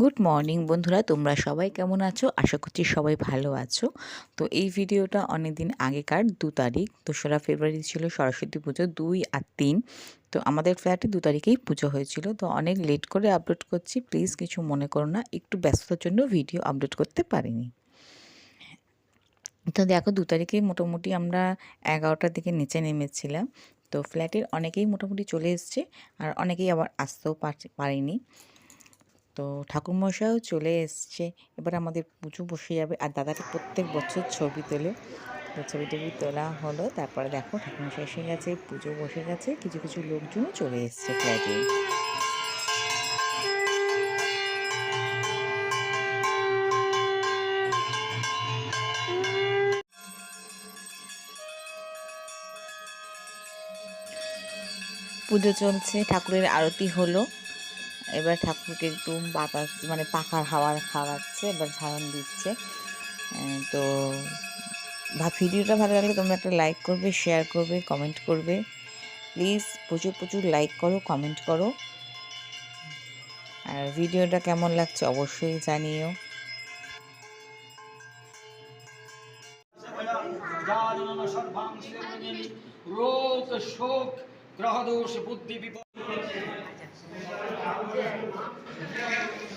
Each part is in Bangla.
গুড মর্নিং বন্ধুরা। তোমরা সবাই কেমন আছো? আশা করছি সবাই ভালো আছো। তো এই ভিডিওটা অনেক দিন আগেকার দু তারিখ। দোসরা ফেব্রুয়ারি ছিল সরস্বতী পুজো দুই আর তিন। তো আমাদের ফ্ল্যাটে দু তারিখেই পুজো হয়েছিল। তো অনেক লেট করে আপলোড করছি। প্লিজ কিছু মনে করো না, একটু ব্যস্ততার জন্য ভিডিও আপলোড করতে পারিনি। তো দেখো, দু তারিখেই মোটামুটি আমরা এগারোটার দিকে নিচে নেমেছিলাম। তো ফ্ল্যাটের অনেকেই মোটামুটি চলে এসছে আর অনেকেই আবার আসতেও পারেনি। তো ঠাকুরমশাইও চলে এসছে। এবার আমাদের পুজো বসে যাবে। আর দাদাকে প্রত্যেক বছর ছবি তোলে। তো ছবি টবি তোলা হলো। তারপরে দেখো ঠাকুরমশাই এসে গেছে, পুজো বসে গেছে। কিছু কিছু লোকজনও চলে এসছে ফ্ল্যাটে পুজো চলছে। ঠাকুরের আরতি হলো। এবার ঠাকুরকে একটু বাতাস মানে পাখার হাওয়া খাওয়াচ্ছে, এবার ঝাড়ন দিচ্ছে। তো ভিডিওটা ভালো লাগলে তোমরা একটা লাইক করবে শেয়ার করবে কমেন্ট করবে। প্লিজ প্রচুর প্রচুর লাইক করো কমেন্ট করো। আর ভিডিওটা কেমন লাগছে অবশ্যই জানিও। রোগ, শোক, গ্রহদোষ, বুদ্ধি, বিপদ।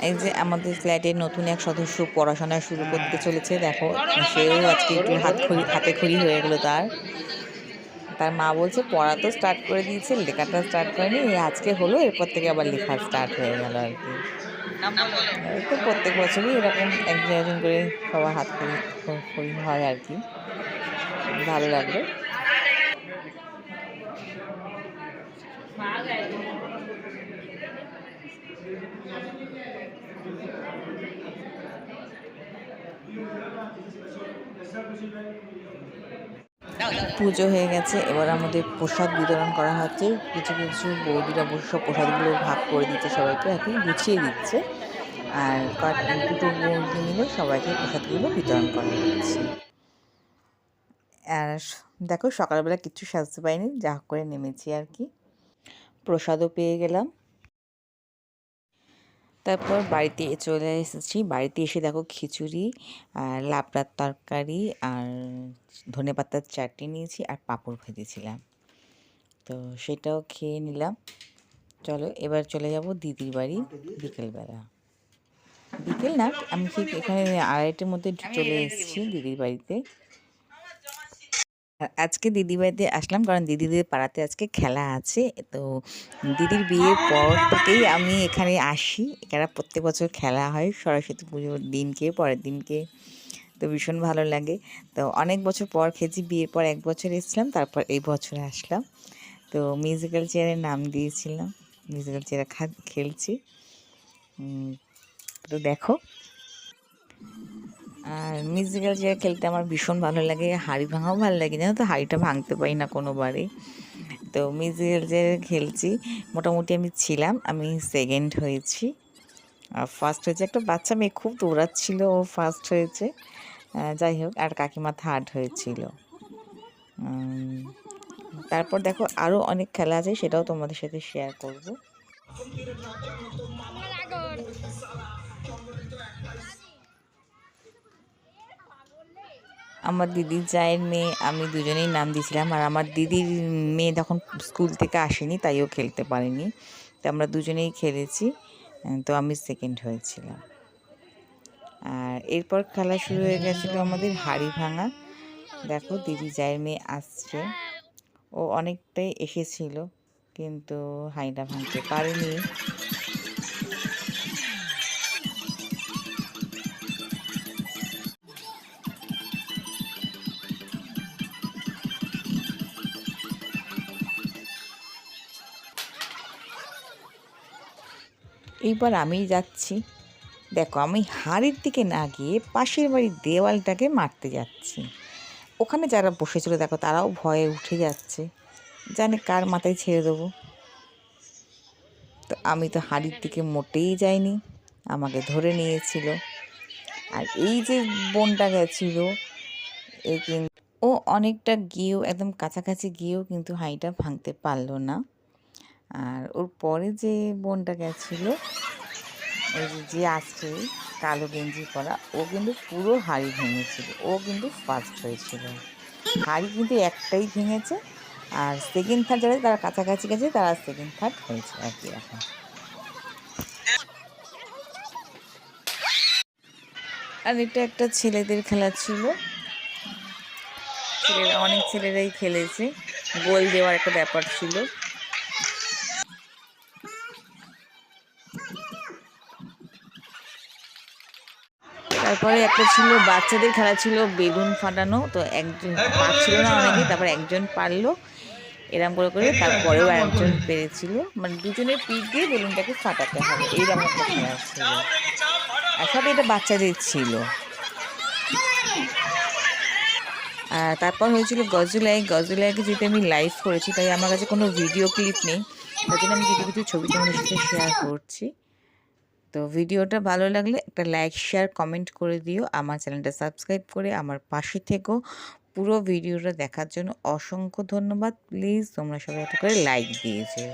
এই যে আমাদের ফ্ল্যাটের নতুন এক সদস্য পড়াশোনা শুরু করতে চলেছে, দেখো, সেও আজকে একটু হাত খড়ি হাতে খড়ি হয়ে গেলো তার। তার মা বলছে, পড়া তো স্টার্ট করে দিয়েছে, লেখাটা স্টার্ট করেনি আজকে হলো, এরপর থেকে আবার লেখা স্টার্ট হয়ে গেল আর কি। তো প্রত্যেক বছরই এরকম একজন একজন করে সবার হাত খড়ি হয় আর কি। ভালো লাগল। পুজো হয়ে গেছে, এবার আমাদের প্রসাদ বিতরণ করা হচ্ছে। কিছু কিছু বৌদিরা বসে প্রসাদগুলো ভাগ করে দিচ্ছে সবাইকে, এখন গুছিয়ে দিচ্ছে। আর দুটো বৌদি মিলে সবাইকে প্রসাদগুলো বিতরণ করা হচ্ছে। আর দেখো সকালবেলা কিছু সাজতে পাইনি যা করে নেমেছি আর কি। প্রসাদও পেয়ে গেলাম। তারপর বাড়িতে চলে এসেছি। বাড়িতে এসে দেখো খিচুড়ি, আর লাবড়ার তরকারি, আর ধনে পাতার চাটনি নিয়েছি, আর পাঁপড় ভেজেছিলাম। তো সেটাও খেয়ে নিলাম। চলো এবার চলে যাব দিদির বাড়ি বিকেলবেলা। বিকেল না, আমি ঠিক এখানে আড়াইটের মধ্যে চলে এসেছি দিদির বাড়িতে। আজকে দিদি বাড়িতে আসলাম। কারণ দিদিদের পাড়াতে আজকে খেলা আছে। তো দিদির বিয়ের পর থেকেই আমি এখানে আসি। এখানে প্রত্যেক বছর খেলা হয়। সরস্বতী পুজোর দিনকে, পরের দিনকে। তো ভীষণ ভালো লাগে। তো অনেক বছর পর খেয়েছি। বিয়ের পর এক বছর এসেছিলাম। তারপর এই বছর আসলাম। তো মিউজিক্যাল চেয়ারের নাম দিয়েছিলাম। মিউজিক্যাল চেয়ারে খেলছি। তো দেখো। আর মিউজিক্যাল চেয়ার খেলতে আমার ভীষণ ভালো লাগে, হাড়ি ভাঙাও ভালো লাগে, জানো তো? হাড়িটা ভাঙতে পারি না কোনোবারে। তো মিউজিক্যাল চেয়ারে খেলছি, মোটামুটি আমি ছিলাম, আমি সেকেন্ড হয়েছি। আর ফার্স্ট হয়েছে একটা বাচ্চা মেয়ে, খুব দৌড়াচ্ছিল, ও ফার্স্ট হয়েছে। যাই হোক, আর কাকিমা থার্ড হয়েছিল। তারপর দেখো আরও অনেক খেলা আছে, সেটাও তোমাদের সাথে শেয়ার করব। আমার দিদির জায়ের মেয়ে, আমি দুজনেই নাম দিয়েছিলাম। আর আমার দিদির মেয়ে তখন স্কুল থেকে আসেনি তাইও খেলতে পারেনি। তো আমরা দুজনেই খেলেছি। তো আমি সেকেন্ড হয়েছিলাম। আর এরপর খেলা শুরু হয়ে গেছিল আমাদের হাড়ি ভাঙা। দেখো, দিদি জায়ের মেয়ে আসছে। ও অনেকটাই এসেছিল, কিন্তু হাঁড়িটা ভাঙতে পারেনি। এইবার আমি যাচ্ছি। দেখো, আমি হাড়ির দিকে না গিয়ে পাশের বাড়ির দেওয়ালটাকে মারতে যাচ্ছি। ওখানে যারা বসেছিল, দেখো, তারাও ভয়ে উঠে যাচ্ছে। জানে কার মাথায় ছেড়ে দেবো। তো আমি তো হাড়ির দিকে মোটেই যাইনি, আমাকে ধরে নিয়েছিল। আর এই যে বোনটা গেছিল, এ কিন্তু ও অনেকটা গিয়েও, একদম কাছাকাছি গিয়েও কিন্তু হাঁড়িটা ভাঙতে পারল না। আর ওর পরে যে বোনটা গেছিল ওই যে আসছে কালো গেঞ্জি পরা, ও কিন্তু পুরো হাড়ি ভেঙেছিল। ও কিন্তু ফার্স্ট হয়েছিল। হাড়ি কিন্তু একটাই ভেঙেছে আর সেকেন্ড থার্ড যারা তারা কাছাকাছি গেছে, তারা সেকেন্ড থার্ড হয়েছে কি এখন আর এটা একটা ছেলেদের খেলা ছিল। ছেলেরা, অনেক ছেলেরাই খেলেছে। গোল দেওয়ার একটা ব্যাপার ছিল। তারপরে একটা ছিল বাচ্চাদের খেলা ছিল বেলুন ফাটানো তো একজন পারছিল না অনেকে তারপর একজন পারল এরম করে করে তারপরেও একজন পেরেছিল। মানে দুজনের পিঠ দিয়ে বেলুনটাকে ফাটাতে হবে এইরকম একটা খেলা ছিল আসলে এটা বাচ্চাদের ছিল। আর তারপর হয়েছিল গজলাই। গজলাইকে যেটা আমি লাইভ করেছি তাই আমার কাছে কোনো ভিডিও ক্লিপ নেই তার জন্য আমি কিছু কিছু ছবি তোমাদের সাথে শেয়ার করছি। তো ভিডিওটা ভালো লাগলে একটা লাইক শেয়ার কমেন্ট করে দিও। আমার চ্যানেলটা সাবস্ক্রাইব করে আমার পাশে থেকো। পুরো ভিডিওটা দেখার জন্য অসংখ্য ধন্যবাদ। প্লিজ তোমরা সবাই একটা করে লাইক দিয়ে যেও